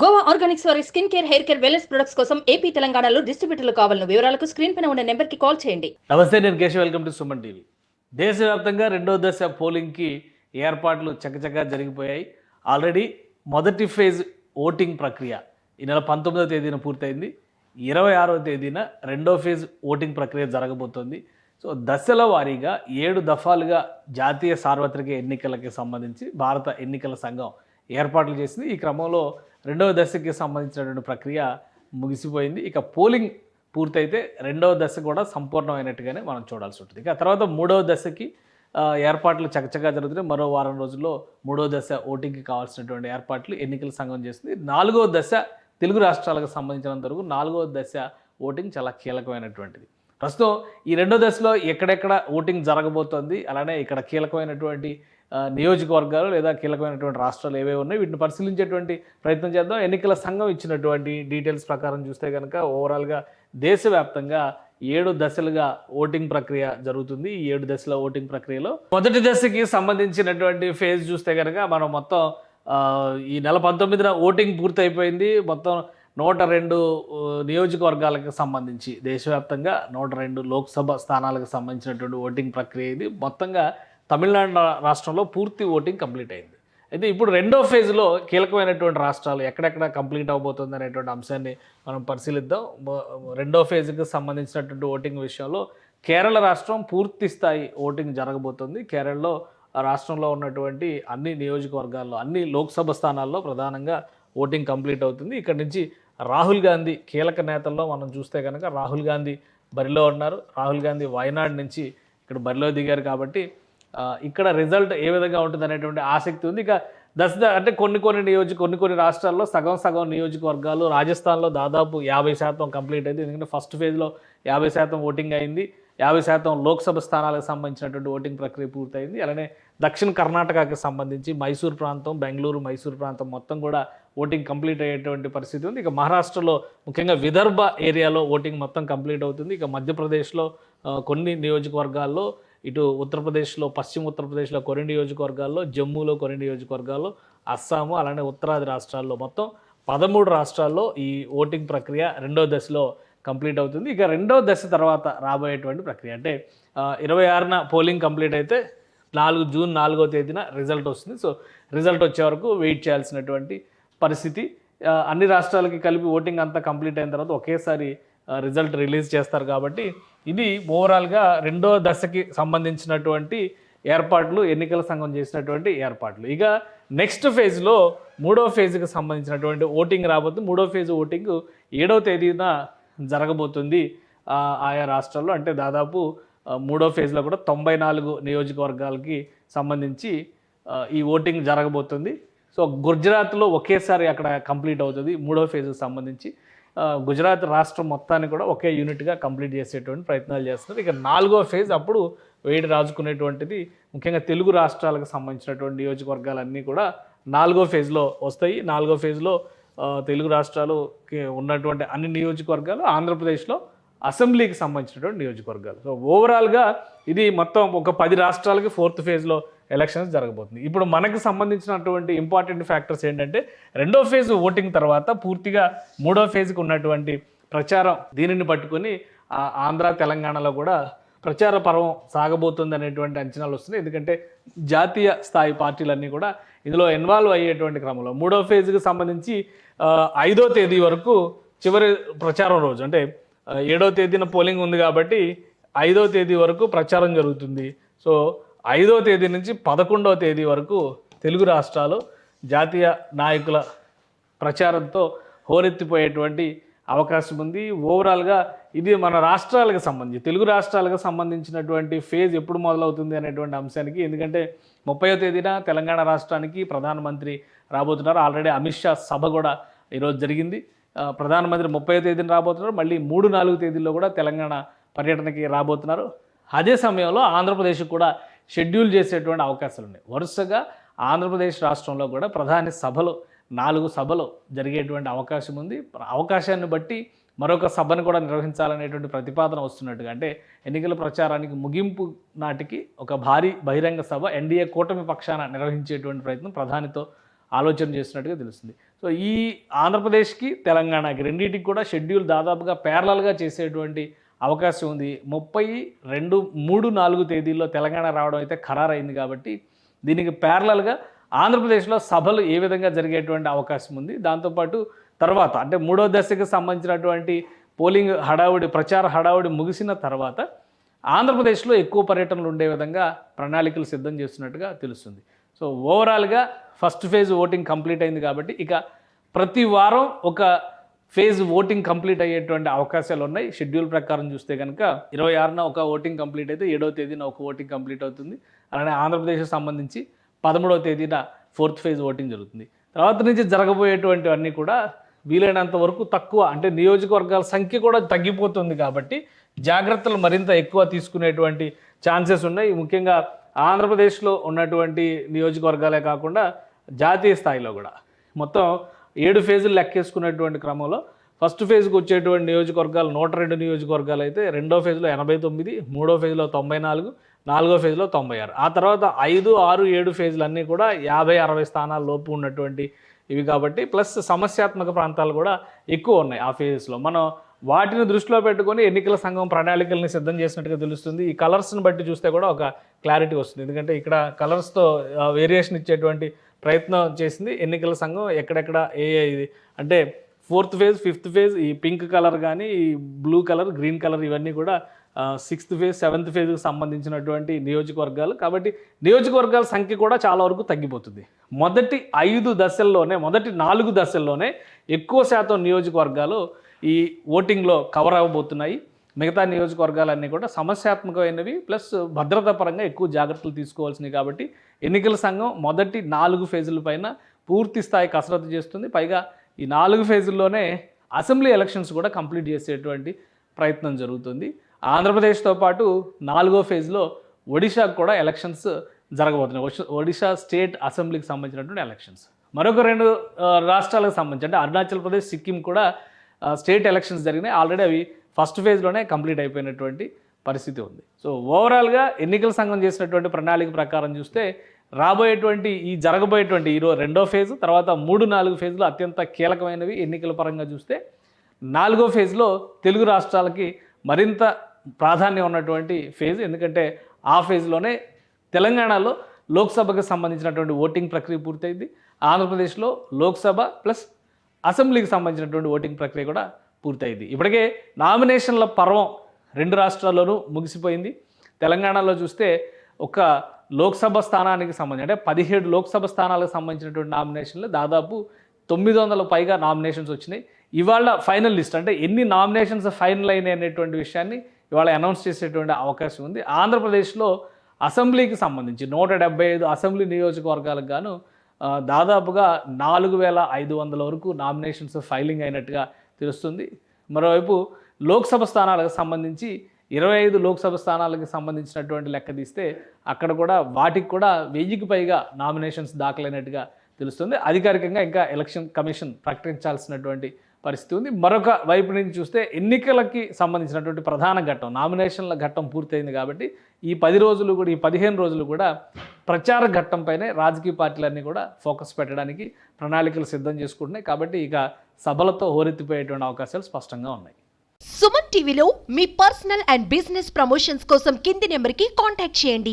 Goa organics వారి skin care hair care wellness products కోసం AP తెలంగాణలో డిస్ట్రిబ్యూటర్లు కావాలను వివరాలకు స్క్రీన్ పైన ఉన్న నెంబర్కి కాల్ చేయండి. నమస్తే నేను Keshav. Welcome to Suman TV. దేశవ్యాప్తంగా రెండో దశ పోలింగ్కి ఏర్పాట్లు చకచకా జరిగిపోయాయి. ఆల్రెడీ మొదటి ఫేజ్ ఓటింగ్ ప్రక్రియ ఈ నెల పంతొమ్మిదవ తేదీన పూర్తయింది. ఇరవై ఆరవ తేదీన రెండో ఫేజ్ ఓటింగ్ ప్రక్రియ జరగబోతోంది. సో దశల వారీగా ఏడు దఫాలుగా జాతీయ సార్వత్రిక ఎన్నికలకి సంబంధించి భారత ఎన్నికల సంఘం ఏర్పాట్లు చేసింది. ఈ క్రమంలో రెండవ దశకి సంబంధించినటువంటి ప్రక్రియ ముగిసిపోయింది. ఇక పోలింగ్ పూర్తయితే రెండవ దశ కూడా సంపూర్ణమైనట్టుగానే మనం చూడాల్సి ఉంటుంది. ఇక తర్వాత మూడవ దశకి ఏర్పాట్లు చకచకా జరుగుతున్నాయి. మరో వారం రోజుల్లో మూడవ దశ ఓటింగ్కి కావాల్సినటువంటి ఏర్పాట్లు ఎన్నికల సంఘం చేస్తుంది నాలుగవ దశ తెలుగు రాష్ట్రాలకు సంబంధించినంత వరకు నాలుగవ దశ ఓటింగ్ చాలా కీలకమైనటువంటిది. ప్రస్తుతం ఈ రెండో దశలో ఎక్కడెక్కడ ఓటింగ్ జరగబోతోంది అలానే ఇక్కడ కీలకమైనటువంటి నియోజకవర్గాలు లేదా కీలకమైనటువంటి రాష్ట్రాలు ఏవే ఉన్నాయి వీటిని పరిశీలించేటువంటి ప్రయత్నం చేద్దాం. ఎన్నికల సంఘం ఇచ్చినటువంటి డీటెయిల్స్ ప్రకారం చూస్తే కనుక ఓవరాల్గా దేశవ్యాప్తంగా ఏడు దశలుగా ఓటింగ్ ప్రక్రియ జరుగుతుంది. ఈ ఏడు దశల ఓటింగ్ ప్రక్రియలో మొదటి దశకి సంబంధించినటువంటి ఫేజ్ చూస్తే కనుక మనం మొత్తం ఈ నెల పంతొమ్మిదిన ఓటింగ్ పూర్తయిపోయింది. మొత్తం నూట రెండు నియోజకవర్గాలకు సంబంధించి దేశవ్యాప్తంగా నూట రెండు లోక్సభ స్థానాలకు సంబంధించినటువంటి ఓటింగ్ ప్రక్రియ ఇది. మొత్తంగా తమిళనాడు రాష్ట్రంలో పూర్తి ఓటింగ్ కంప్లీట్ అయింది. అయితే ఇప్పుడు రెండో ఫేజ్లో కీలకమైనటువంటి రాష్ట్రాలు ఎక్కడెక్కడ కంప్లీట్ అవబోతుంది అనేటువంటి అంశాన్ని మనం పరిశీలిద్దాం. రెండో ఫేజ్కి సంబంధించినటువంటి ఓటింగ్ విషయంలో కేరళ రాష్ట్రం పూర్తి స్థాయి ఓటింగ్ జరగబోతుంది. కేరళలో రాష్ట్రంలో ఉన్నటువంటి అన్ని నియోజకవర్గాల్లో అన్ని లోక్సభ స్థానాల్లో ప్రధానంగా ఓటింగ్ కంప్లీట్ అవుతుంది. ఇక్కడ నుంచి రాహుల్ గాంధీ కీలక నేతల్లో మనం చూస్తే కనుక రాహుల్ గాంధీ బరిలో ఉన్నారు. రాహుల్ గాంధీ వయనాడ్ నుంచి ఇక్కడ బరిలో దిగారు కాబట్టి ఇక్కడ రిజల్ట్ ఏ విధంగా ఉంటుంది అనేటువంటి ఆసక్తి ఉంది. ఇక దశ అంటే కొన్ని కొన్ని నియోజక కొన్ని కొన్ని రాష్ట్రాల్లో సగం సగం నియోజకవర్గాలు రాజస్థాన్లో దాదాపు యాభై శాతం కంప్లీట్ అయింది. ఎందుకంటే ఫస్ట్ ఫేజ్లో యాభై శాతం ఓటింగ్ అయింది. యాభై శాతం లోక్సభ స్థానాలకు సంబంధించినటువంటి ఓటింగ్ ప్రక్రియ పూర్తయింది. అలానే దక్షిణ కర్ణాటకకి సంబంధించి మైసూర్ ప్రాంతం బెంగళూరు మైసూర్ ప్రాంతం మొత్తం కూడా ఓటింగ్ కంప్లీట్ అయ్యేటువంటి పరిస్థితి ఉంది. ఇక మహారాష్ట్రలో ముఖ్యంగా విదర్భ ఏరియాలో ఓటింగ్ మొత్తం కంప్లీట్ అవుతుంది. ఇక మధ్యప్రదేశ్లో కొన్ని నియోజకవర్గాల్లో ఇటు ఉత్తరప్రదేశ్లో పశ్చిమ ఉత్తరప్రదేశ్లో కొన్ని నియోజకవర్గాల్లో జమ్మూలో కొన్ని నియోజకవర్గాల్లో అస్సాము అలానే ఉత్తరాది రాష్ట్రాల్లో మొత్తం పదమూడు రాష్ట్రాల్లో ఈ ఓటింగ్ ప్రక్రియ రెండో దశలో కంప్లీట్ అవుతుంది. ఇక రెండో దశ తర్వాత రాబోయేటువంటి ప్రక్రియ అంటే ఇరవై ఆరున పోలింగ్ కంప్లీట్ అయితే నాలుగు జూన్ నాలుగో తేదీన రిజల్ట్ వస్తుంది. సో రిజల్ట్ వచ్చే వరకు వెయిట్ చేయాల్సినటువంటి పరిస్థితి. అన్ని రాష్ట్రాలకి కలిపి ఓటింగ్ అంతా కంప్లీట్ అయిన తర్వాత ఒకేసారి రిజల్ట్ రిలీజ్ చేస్తారు కాబట్టి ఇది ఓవరాల్గా రెండో దశకి సంబంధించినటువంటి ఏర్పాట్లు ఎన్నికల సంఘం చేసినటువంటి ఏర్పాట్లు. ఇక నెక్స్ట్ ఫేజ్లో మూడో ఫేజ్కి సంబంధించినటువంటి ఓటింగ్ రాబోతుంది. మూడో ఫేజ్ ఓటింగ్ ఏడవ తేదీన జరగబోతుంది. ఆయా రాష్ట్రాల్లో అంటే దాదాపు మూడో ఫేజ్లో కూడా తొంభై నాలుగు నియోజకవర్గాలకి సంబంధించి ఈ ఓటింగ్ జరగబోతుంది. సో గుజరాత్లో ఒకేసారి అక్కడ కంప్లీట్ అవుతుంది మూడో ఫేజ్కి సంబంధించి. గుజరాత్ రాష్ట్రం మొత్తాన్ని కూడా ఒకే యూనిట్గా కంప్లీట్ చేసేటువంటి ప్రయత్నాలు చేస్తున్నారు. ఇక నాలుగో ఫేజ్ అప్పుడు వేడి రాజుకునేటువంటిది ముఖ్యంగా తెలుగు రాష్ట్రాలకు సంబంధించినటువంటి నియోజకవర్గాలన్నీ కూడా నాలుగో ఫేజ్లో వస్తాయి. నాలుగో ఫేజ్లో తెలుగు రాష్ట్రాలు ఉన్నటువంటి అన్ని నియోజకవర్గాలు ఆంధ్రప్రదేశ్లో అసెంబ్లీకి సంబంధించినటువంటి నియోజకవర్గాలు. సో ఓవరాల్గా ఇది మొత్తం ఒక పది రాష్ట్రాలకి ఫోర్త్ ఫేజ్లో ఎలక్షన్స్ జరగబోతుంది. ఇప్పుడు మనకు సంబంధించినటువంటి ఇంపార్టెంట్ ఫ్యాక్టర్స్ ఏంటంటే రెండో ఫేజ్ ఓటింగ్ తర్వాత పూర్తిగా మూడో ఫేజ్కి ఉన్నటువంటి ప్రచారం దీనిని పట్టుకొని ఆంధ్ర తెలంగాణలో కూడా ప్రచార పర్వం సాగబోతుంది అనేటువంటి అంచనాలు వస్తున్నాయి. ఎందుకంటే జాతీయ స్థాయి పార్టీలన్నీ కూడా ఇందులో ఇన్వాల్వ్ అయ్యేటువంటి క్రమంలో మూడో ఫేజ్కి సంబంధించి ఐదో తేదీ వరకు చివరి ప్రచారం రోజు అంటే ఏడో తేదీన పోలింగ్ ఉంది కాబట్టి ఐదో తేదీ వరకు ప్రచారం జరుగుతుంది. సో ఐదో తేదీ నుంచి పదకొండవ తేదీ వరకు తెలుగు రాష్ట్రాలు జాతీయ నాయకుల ప్రచారంతో హోరెత్తిపోయేటువంటి అవకాశం ఉంది. ఓవరాల్గా ఇది మన రాష్ట్రాలకు సంబంధించి తెలుగు రాష్ట్రాలకు సంబంధించినటువంటి ఫేజ్ ఎప్పుడు మొదలవుతుంది అనేటువంటి అంశానికి ఎందుకంటే ముప్పయో తేదీన తెలంగాణ రాష్ట్రానికి ప్రధానమంత్రి రాబోతున్నారు. ఆల్రెడీ అమిత్ షా సభ కూడా ఈరోజు జరిగింది. ప్రధానమంత్రి ముప్పై తేదీన రాబోతున్నారు. మళ్ళీ మూడు నాలుగు తేదీల్లో కూడా తెలంగాణ పర్యటనకి రాబోతున్నారు. అదే సమయంలో ఆంధ్రప్రదేశ్ కూడా షెడ్యూల్ చేసేటువంటి అవకాశాలు ఉన్నాయి వరుసగా ఆంధ్రప్రదేశ్ రాష్ట్రంలో కూడా ప్రధాని సభలు నాలుగు సభలు జరిగేటువంటి అవకాశం ఉంది. అవకాశాన్ని బట్టి మరొక సభను కూడా నిర్వహించాలనేటువంటి ప్రతిపాదన వస్తున్నట్టుగా అంటే ఎన్నికల ప్రచారానికి ముగింపు నాటికి ఒక భారీ బహిరంగ సభ ఎన్డీఏ కూటమి పక్షాన నిర్వహించేటువంటి ప్రయత్నం ప్రధానితో ఆలోచన చేస్తున్నట్టుగా తెలుస్తుంది. సో ఈ ఆంధ్రప్రదేశ్కి తెలంగాణకి రెండింటికి కూడా షెడ్యూల్ దాదాపుగా ప్యారలల్గా చేసేటువంటి అవకాశం ఉంది. ముప్పై రెండు మూడు నాలుగు తేదీల్లో తెలంగాణ రావడం అయితే ఖరారైంది కాబట్టి దీనికి ప్యారలల్గా ఆంధ్రప్రదేశ్లో సభలు ఏ విధంగా జరిగేటువంటి అవకాశం ఉంది. దాంతోపాటు తర్వాత అంటే మూడో దశకు సంబంధించినటువంటి పోలింగ్ హడావుడి ప్రచార హడావుడి ముగిసిన తర్వాత ఆంధ్రప్రదేశ్లో ఎక్కువ పర్యటనలు ఉండే విధంగా ప్రణాళికలు సిద్ధం చేస్తున్నట్టుగా తెలుస్తుంది. సో ఓవరాల్గా ఫస్ట్ ఫేజ్ ఓటింగ్ కంప్లీట్ అయింది కాబట్టి ఇక ప్రతి వారం ఒక ఫేజ్ ఓటింగ్ కంప్లీట్ అయ్యేటువంటి అవకాశాలు ఉన్నాయి. షెడ్యూల్ ప్రకారం చూస్తే కనుక ఇరవై ఆరున ఒక ఓటింగ్ కంప్లీట్ అయితే ఏడవ తేదీన ఒక ఓటింగ్ కంప్లీట్ అవుతుంది. అలానే ఆంధ్రప్రదేశ్కి సంబంధించి పదమూడవ తేదీన ఫోర్త్ ఫేజ్ ఓటింగ్ జరుగుతుంది. తర్వాత నుంచి జరగబోయేటువంటివన్నీ కూడా వీలైనంత వరకు తక్కువ అంటే నియోజకవర్గాల సంఖ్య కూడా తగ్గిపోతుంది కాబట్టి జాగ్రత్తలు మరింత ఎక్కువ తీసుకునేటువంటి ఛాన్సెస్ ఉన్నాయి. ముఖ్యంగా ఆంధ్రప్రదేశ్లో ఉన్నటువంటి నియోజకవర్గాలే కాకుండా జాతీయ స్థాయిలో కూడా. మొత్తం ఏడు ఫేజులు లెక్కేసుకున్నటువంటి క్రమంలో ఫస్ట్ ఫేజ్కి వచ్చేటువంటి నియోజకవర్గాలు నూట రెండు నియోజకవర్గాలు అయితే రెండో ఫేజ్లో ఎనభై తొమ్మిది మూడో ఫేజ్లో తొంభై నాలుగు నాలుగో ఫేజ్లో తొంభై ఆరు. ఆ తర్వాత ఐదు ఆరు ఏడు ఫేజ్లన్నీ కూడా యాభై అరవై స్థానాల లోపు ఉన్నటువంటి ఇవి కాబట్టి ప్లస్ సమస్యాత్మక ప్రాంతాలు కూడా ఎక్కువ ఉన్నాయి ఆ ఫేజెస్లో మనం వాటిని దృష్టిలో పెట్టుకొని ఎన్నికల సంఘం ప్రణాళికల్ని సిద్ధం చేసినట్టుగా తెలుస్తుంది. ఈ కలర్స్ని బట్టి చూస్తే కూడా ఒక క్లారిటీ వస్తుంది. ఎందుకంటే ఇక్కడ కలర్స్తో వేరియేషన్ ఇచ్చేటువంటి ప్రయత్నం చేసింది. ఎన్నికల సంఘం ఎక్కడెక్కడ ఏ ఇది. అంటే ఫోర్త్ ఫేజ్ ఫిఫ్త్ ఫేజ్ ఈ పింక్ కలర్ కానీ ఈ బ్లూ కలర్ గ్రీన్ కలర్ ఇవన్నీ కూడా సిక్స్త్ ఫేజ్ సెవెంత్ ఫేజ్కి సంబంధించినటువంటి నియోజకవర్గాలు. కాబట్టి నియోజకవర్గాల సంఖ్య కూడా చాలా వరకు తగ్గిపోతుంది. మొదటి ఐదు దశల్లోనే మొదటి నాలుగు దశల్లోనే ఎక్కువ శాతం నియోజకవర్గాలు ఈ ఓటింగ్లో కవర్ అవ్వబోతున్నాయి. మిగతా నియోజకవర్గాలన్నీ కూడా సమస్యాత్మకమైనవి ప్లస్ భద్రతా పరంగా ఎక్కువ జాగ్రత్తలు తీసుకోవాల్సినవి కాబట్టి ఎన్నికల సంఘం మొదటి నాలుగు ఫేజుల పైన పూర్తి స్థాయి కసరత్తు చేస్తుంది. పైగా ఈ నాలుగు ఫేజుల్లోనే అసెంబ్లీ ఎలక్షన్స్ కూడా కంప్లీట్ చేసేటువంటి ప్రయత్నం జరుగుతుంది. ఆంధ్రప్రదేశ్తో పాటు నాలుగో ఫేజ్లో ఒడిశాకు కూడా ఎలక్షన్స్ జరగబోతున్నాయి. ఒడిశా- స్టేట్ అసెంబ్లీకి సంబంధించినటువంటి ఎలక్షన్స్. మరొక రెండు రాష్ట్రాలకు సంబంధించి అంటే అరుణాచల్ ప్రదేశ్ సిక్కిం కూడా స్టేట్ ఎలక్షన్స్ జరిగినాయి. ఆల్రెడీ అవి ఫస్ట్ ఫేజ్లోనే కంప్లీట్ అయిపోయినటువంటి పరిస్థితి ఉంది. సో ఓవరాల్గా ఎన్నికల సంఘం చేసినటువంటి ప్రణాళిక ప్రకారం చూస్తే రాబోయేటువంటి ఈ జరగబోయేటువంటి ఈరోజు రెండో ఫేజ్ తర్వాత మూడు నాలుగు ఫేజ్లు అత్యంత కీలకమైనవి. ఎన్నికల పరంగా చూస్తే నాలుగో ఫేజ్లో తెలుగు రాష్ట్రాలకి మరింత ప్రాధాన్యం ఉన్నటువంటి ఫేజ్ ఎందుకంటే ఆ ఫేజ్లోనే తెలంగాణలో లోక్సభకు సంబంధించినటువంటి ఓటింగ్ ప్రక్రియ పూర్తయింది. ఆంధ్రప్రదేశ్లో లోక్సభ ప్లస్ అసెంబ్లీకి సంబంధించినటువంటి ఓటింగ్ ప్రక్రియ కూడా పూర్తయింది. ఇప్పటికే నామినేషన్ల పర్వం రెండు రాష్ట్రాల్లోనూ ముగిసిపోయింది. తెలంగాణలో చూస్తే ఒక లోక్సభ స్థానానికి సంబంధించి అంటే పదిహేడు లోక్సభ స్థానాలకు సంబంధించినటువంటి నామినేషన్లు దాదాపు తొమ్మిది వందల పైగా నామినేషన్స్ వచ్చినాయి. ఇవాళ ఫైనల్ లిస్ట్ అంటే ఎన్ని నామినేషన్స్ ఫైనల్ అయినాయి అనేటువంటి విషయాన్ని ఇవాళ అనౌన్స్ చేసేటువంటి అవకాశం ఉంది. ఆంధ్రప్రదేశ్లో అసెంబ్లీకి సంబంధించి నూట డెబ్బై ఐదు అసెంబ్లీ నియోజకవర్గాలకు గాను దాదాపుగా నాలుగు వేల ఐదు వందల వరకు నామినేషన్స్ ఫైలింగ్ అయినట్టుగా తెలుస్తుంది. మరోవైపు లోక్సభ స్థానాలకు సంబంధించి ఇరవై ఐదు లోక్సభ స్థానాలకు సంబంధించినటువంటి లెక్క తీస్తే అక్కడ కూడా వాటికి కూడా వెయ్యికి పైగా నామినేషన్స్ దాఖలైనట్టుగా తెలుస్తుంది. అధికారికంగా ఇంకా ఎలక్షన్ కమిషన్ ప్రకటించాల్సినటువంటి పరిస్థితి ఉంది. మరొక వైపు నుంచి చూస్తే ఎన్నికలకి సంబంధించినటువంటి ప్రధాన ఘట్టం నామినేషన్ల ఘట్టం పూర్తయింది కాబట్టి ఈ పది రోజులు కూడా ఈ పదిహేను రోజులు కూడా ప్రచార ఘట్టంపైనే రాజకీయ పార్టీలన్నీ కూడా ఫోకస్ పెట్టడానికి ప్రణాళికలు సిద్ధం చేసుకుంటున్నాయి. కాబట్టి ఇక సభలతో హోరెత్తిపోయేటువంటి అవకాశాలు స్పష్టంగా ఉన్నాయి. సుమన్ టీవీలో మీ పర్సనల్ అండ్ బిజినెస్ ప్రమోషన్స్ కోసం కింది నెంబర్కి కాంటాక్ట్ చేయండి.